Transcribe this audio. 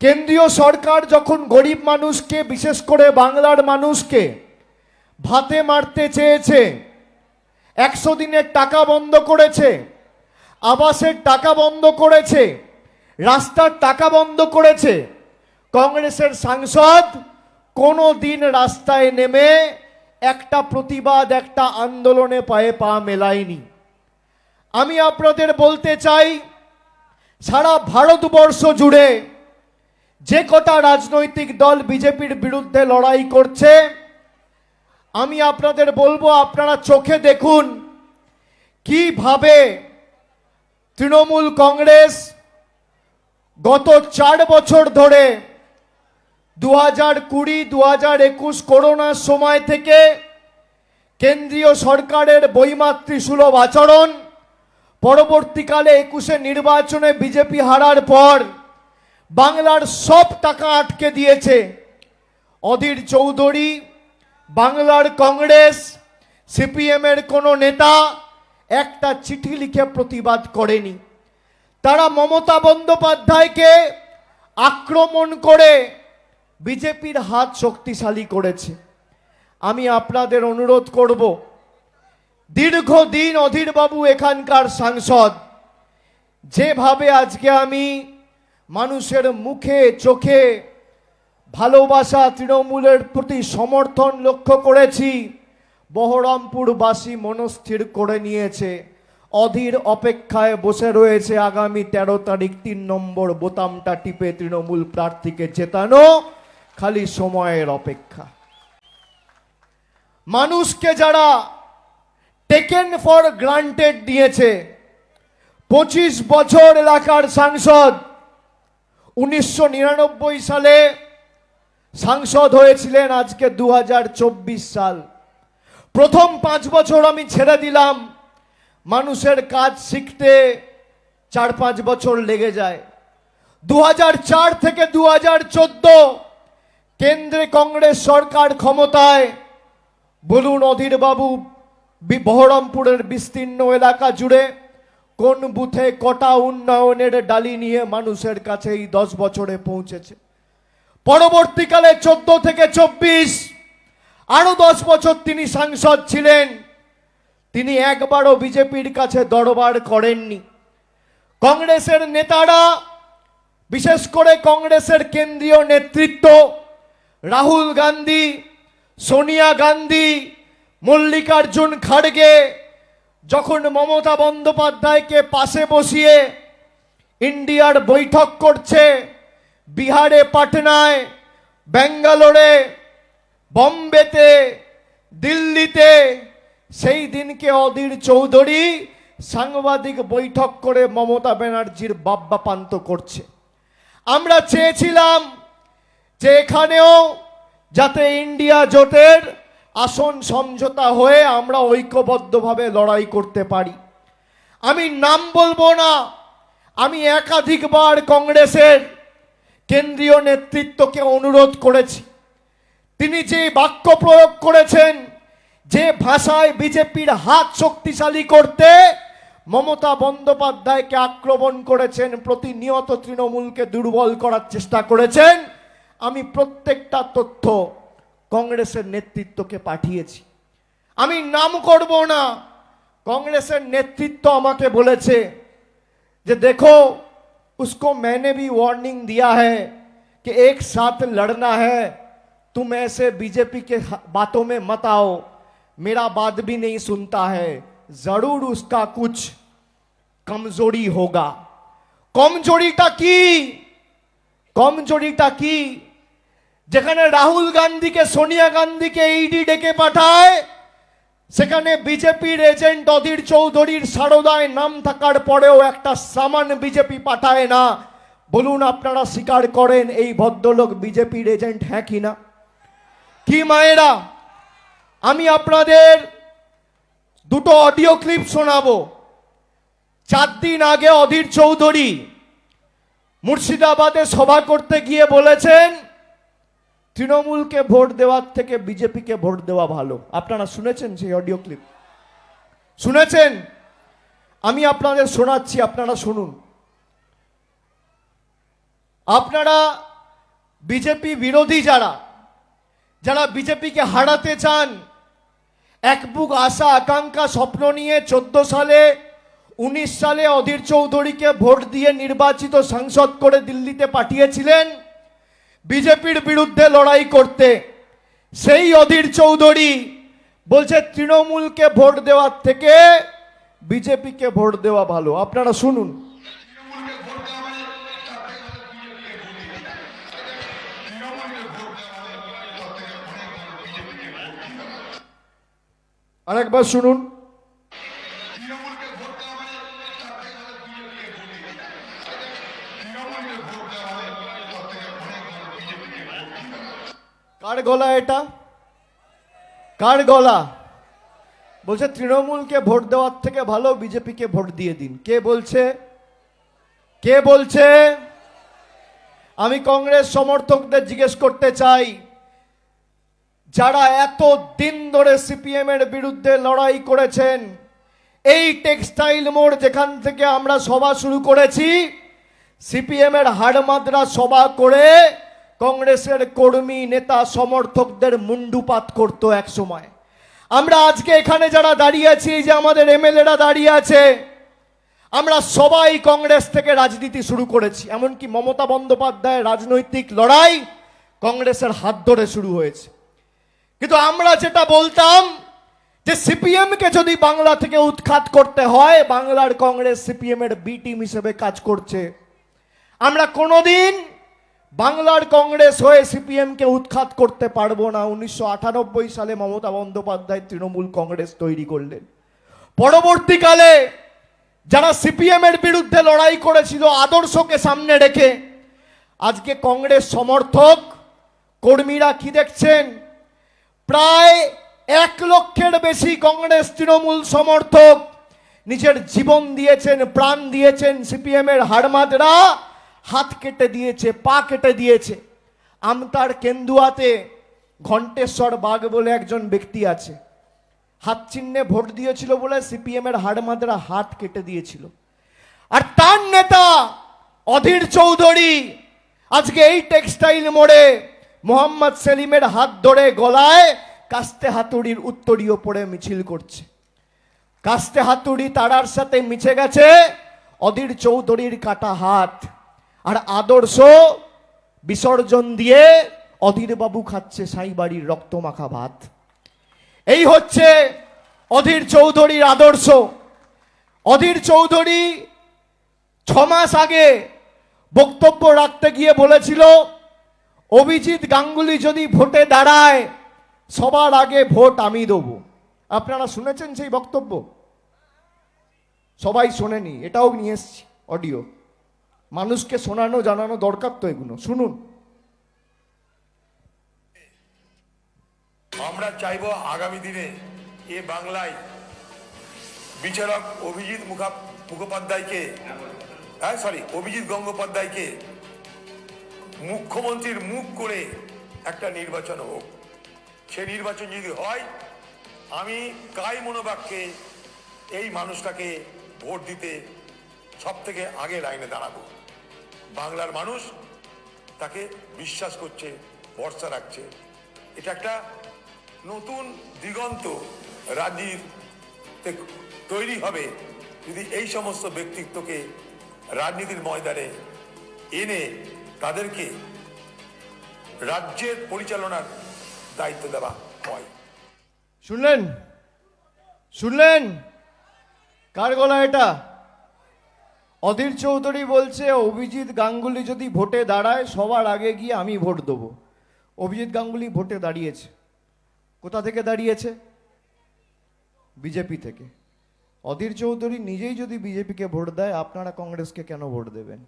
কেন্দ্রীয় সরকার যখন গরিব মানুষকে, বিশেষ করে বাংলার মানুষকে ভাতে মারতে চেয়েছে, একশো দিনের টাকা বন্ধ করেছে, আবাসের টাকা বন্ধ করেছে, রাস্তার টাকা বন্ধ করেছে, কংগ্রেসের সাংসদ কোনো দিন রাস্তায় নেমে একটা প্রতিবাদ, একটা আন্দোলনে পায়ে পা মেলায়নি। আমি আপনাদের বলতে চাই, সারা ভারতবর্ষ জুড়ে যে কটা রাজনৈতিক দল বিজেপির বিরুদ্ধে লড়াই করছে, আমি আপনাদের বলব, আপনারা চোখে দেখুন কীভাবে তৃণমূল কংগ্রেস গত চার বছর ধরে দু হাজার কুড়ি দু হাজার একুশ করোনার সময় থেকে কেন্দ্রীয় সরকারের বৈমাতৃ সুলভ আচরণ, পরবর্তীকালে একুশে নির্বাচনে বিজেপি হারার পর বাংলার সব টাকা আটকে দিয়েছে। অধীর চৌধুরী, বাংলার কংগ্রেস, সিপিএমের কোনো নেতা একটা চিঠি লিখে প্রতিবাদ করেনি। তারা মমতা বন্দ্যোপাধ্যায়কে আক্রমণ করে বিজেপির হাত শক্তিশালী করেছে। আমি আপনাদের অনুরোধ করব, দীর্ঘদিন অধীরবাবু এখানকার সাংসদ, যেভাবে আজকে আমি মানুষের মুখে, চোখে ভালোবাসা তৃণমূলের প্রতি সমর্থন লক্ষ্য করেছি। বহরমপুরবাসী মনস্থির করে নিয়েছে। অধীর অপেক্ষায় বসে রয়েছে আগামী তেরো তারিখ তিন নম্বর বোতামটা টিপে তৃণমূল প্রার্থীকে জেতানো। খালি সময়ের অপেক্ষা। মানুষকে যারা টেকেন ফর গ্রান্টেড দিয়েছে, পঁচিশ বছর এলাকার সাংসদ উনিশশো নিরানব্বই সালে সাংসদ হয়েছিলেন আজকে দু হাজার চব্বিশ সাল। প্রথম পাঁচ বছর আমি ছেড়ে দিলাম। মানুষের কাজ শিখতে চার পাঁচ বছর লেগে যায়। দু থেকে দু হাজার চোদ্দ কেন্দ্রে কংগ্রেস সরকার ক্ষমতায় বলুন অধীরবাবু বহরমপুরের বিস্তীর্ণ এলাকা জুড়ে কোন বুথে কটা উন্নয়নের ডালি নিয়ে মানুষের কাছে এই দশ বছরে পৌঁছেছে? পরবর্তীকালে চোদ্দ থেকে চব্বিশ, আরও দশ বছর তিনি সাংসদ ছিলেন। তিনি একবারও বিজেপির কাছে দরবার করেননি। কংগ্রেসের নেতারা, বিশেষ করে কংগ্রেসের কেন্দ্রীয় নেতৃত্ব, রাহুল গান্ধী, সোনিয়া গান্ধী, মল্লিকার্জুন খাড়গে যখন মমতা বন্দ্যোপাধ্যায়কে পাশে বসিয়ে ইন্ডিয়ার বৈঠক করছে, বিহারে, পাটনায়, ব্যাঙ্গালোরে, বম্বেতে, দিল্লিতে, সেই দিনকে অধীর চৌধুরী সাংবাদিক বৈঠক করে মমতা ব্যানার্জির বাব্বা পান্ত করছে। আমরা চেয়েছিলাম যে এখানেও যাতে ইন্ডিয়া জোটের আসন সমঝোতা হয়ে আমরা ঐক্যবদ্ধভাবে লড়াই করতে পারি। আমি নাম বলব না, আমি একাধিকবার কংগ্রেসের কেন্দ্রীয় নেতৃত্বকে অনুরোধ করেছি। তিনি যে বাক্য প্রয়োগ করেছেন, যে ভাষায় বিজেপির হাত শক্তিশালী করতে মমতা বন্দ্যোপাধ্যায়কে আক্রমণ করেছেন, প্রতিনিয়ত তৃণমূলকে দুর্বল করার চেষ্টা করেছেন, আমি প্রত্যেকটা তথ্য কংগ্রেসের নেতৃত্বকে পাঠিয়েছি আমি নাম করব না কংগ্রেসের নেতৃত্ব আমাকে বলেছে যে देखो उसको मैंने भी वार्निंग दिया है कि एक साथ लड़ना है तुम ऐसे बीजेपी के ह- बातों में मत आओ मेरा बात भी नहीं सुनता है जरूर उसका कुछ কমজোরি হোগা কমজোরিটা কি কমজোরিটা কি যেখানে রাহুল গান্ধীকে, সোনিয়া গান্ধীকে ইডি ডেকে পাঠায়, সেখানে বিজেপির এজেন্ট অধীর চৌধুরীর সারদায় নাম থাকার পরেও একটা সামান বিজেপি পাঠায় না। বলুন আপনারা স্বীকার করেন এই ভদ্রলোক বিজেপির এজেন্ট হ্যাঁ কি না? কি মায়েরা, আমি আপনাদের দুটো অডিও ক্লিপ শোনাবো। চার দিন আগে অধীর চৌধুরী মুর্শিদাবাদে সভা করতে গিয়ে বলেছেন তৃণমূলকে ভোট দেওয়ার থেকে বিজেপিকে ভোট দেওয়া ভালো। আপনারা শুনেছেন সেই অডিও ক্লিপ? শুনেছেন? আমি আপনাদের শোনাচ্ছি, আপনারা শুনুন। আপনারা বিজেপি বিরোধী যারা যারা বিজেপিকে হারাতে চান, এক বুক আশা, আকাঙ্ক্ষা, স্বপ্ন নিয়ে চোদ্দ সালে, উনিশ সালে অধীর চৌধুরীকে ভোট দিয়ে নির্বাচিত সাংসদ করে দিল্লিতে পাঠিয়েছিলেন। বিজেপির বিরুদ্ধে লড়াই করতে। সেই অধীর চৌধুরী বলছে, তৃণমূলকে ভোট দেওয়ার থেকে বিজেপিকে ভোট দেওয়া ভালো। আপনারা শুনুন। আরেকবার শুনুন। কার গলা এটা? কার গলা? বলছে, তৃণমূলকে ভোট দেওয়ার থেকে ভালো বিজেপিকে ভোট দিয়ে দিন। কে বলছে? কে বলছে? আমি কংগ্রেস সমর্থকদের জিজ্ঞেস করতে চাই, যারা এত দিন ধরে সিপিএম এর বিরুদ্ধে লড়াই করেছেন, এই টেক্সটাইল মোড় যেখান থেকে আমরা সভা শুরু করেছি, সিপিএম এর হাড়মাদ্রা সভা করে কংগ্রেসের কর্মী নেতা সমর্থকদের মুন্ডুপাত করতো এক সময়। আমরা আজকে এখানে যারা দাঁড়িয়ে আছি যে আমাদের এমএলএরা দাঁড়িয়ে আছে, আমরা সবাই কংগ্রেস থেকে রাজনীতি শুরু করেছি। এমনকি মমতা বন্দ্যোপাধ্যায়ের রাজনৈতিক লড়াই কংগ্রেসের হাত ধরে শুরু হয়েছে। কিন্তু আমরা যেটা বলতাম যে সিপিএম কে যদি বাংলা থেকে উৎখাত করতে হয়, বাংলার কংগ্রেস সিপিএম এর বি টিম হিসেবে কাজ করছে। আমরা কোনোদিন বাংলার কংগ্রেস হয়ে সিপিএম কে উৎখাত করতে পারব না। উনিশশো আটানব্বই সালে মমতা বন্দ্যোপাধ্যায় তৃণমূল কংগ্রেস তৈরি করলেন। পরবর্তীকালে যারা সিপিএম এর বিরুদ্ধে লড়াই করেছিল, আদর্শকে সামনে রেখে আজকে কংগ্রেস সমর্থক, কর্মীরা কি দেখছেন? প্রায় এক লক্ষের বেশি কংগ্রেস তৃণমূল সমর্থক নিজের জীবন দিয়েছেন, প্রাণ দিয়েছেন সিপিএম এর হাড়মাদরা। হাত কেটে দিয়েছে, পা কেটে দিয়েছে। আমতার কেন্দুয়াতে ঘণ্টেশ্বর বাঘ বলে একজন ব্যক্তি আছে। হাত চিহ্নে ভোট দিয়েছিল বলে সিপিএম এর হাড়মাদরা হাত কেটে দিয়েছিল। আর তার নেতা অধীর চৌধুরী, আজকে এই টেক্সটাইল মোড়ে মোহাম্মদ সেলিমের হাত ধরে গলায় কাস্তে হাতুড়ির উত্তরীয় পড়ে মিছিল করছে। কাস্তে হাতুড়ি তারার সাথে মিছে গেছে, অধীর চৌধুরীর কাটা হাত। আর আদর্শ বিসর্জন দিয়ে অধীর বাবু খাচ্ছে সাই বাড়ির রক্তমাখা ভাত। এই হচ্ছে অধীর চৌধুরীর আদর্শ। অধীর চৌধুরী ছ মাস আগে বক্তব্য রাখতে গিয়ে বলেছিল, অভিজিৎ গাঙ্গুলি যদি ভোটে দাঁড়ায়, সবার আগে ভোট আমি দেব। আপনারা শুনেছেন সেই বক্তব্য? সবাই শোনেনি, এটাও নিয়ে এসছি, অডিও। মানুষকে শোনানো, জানানো দরকার তো এগুলো। শুনুন। আমরা চাইব আগামী দিনে এ বাংলায় বিচারক অভিজিৎ মুখা মুখোপাধ্যায়কে হ্যাঁ সরি অভিজিৎ গঙ্গোপাধ্যায়কে মুখ্যমন্ত্রীর মুখ করে একটা নির্বাচন হোক। সে নির্বাচন যদি হয়, আমি কাই মনোবাক্যে এই মানুষটাকে ভোট দিতে সব থেকে আগে লাইনে দাঁড়াবো। বাংলার মানুষ তাকে বিশ্বাস করছে, ভরসা রাখছে। এটা একটা নতুন দিগন্ত রাজনীতিতে তৈরি হবে যদি এই সমস্ত ব্যক্তিত্বকে রাজনীতির ময়দানে এনে তাদেরকে রাজ্যের পরিচালনার দায়িত্ব দেওয়া হয়। শুনলেন? শুনলেন? কার গলা এটা? অধীর চৌধুরী বলছে, অভিজিৎ গাঙ্গুলি যদি ভোটে দাঁড়ায়, সবার আগে গিয়ে আমি ভোট দেবো। অভিজিৎ গাঙ্গুলি ভোটে দাঁড়িয়েছে। কোথা থেকে দাঁড়িয়েছে? বিজেপি থেকে। অধীর চৌধুরী নিজেই যদি বিজেপিকে ভোট দেয়, আপনারা কংগ্রেসকে কেন ভোট দেবেন?